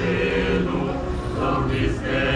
він свою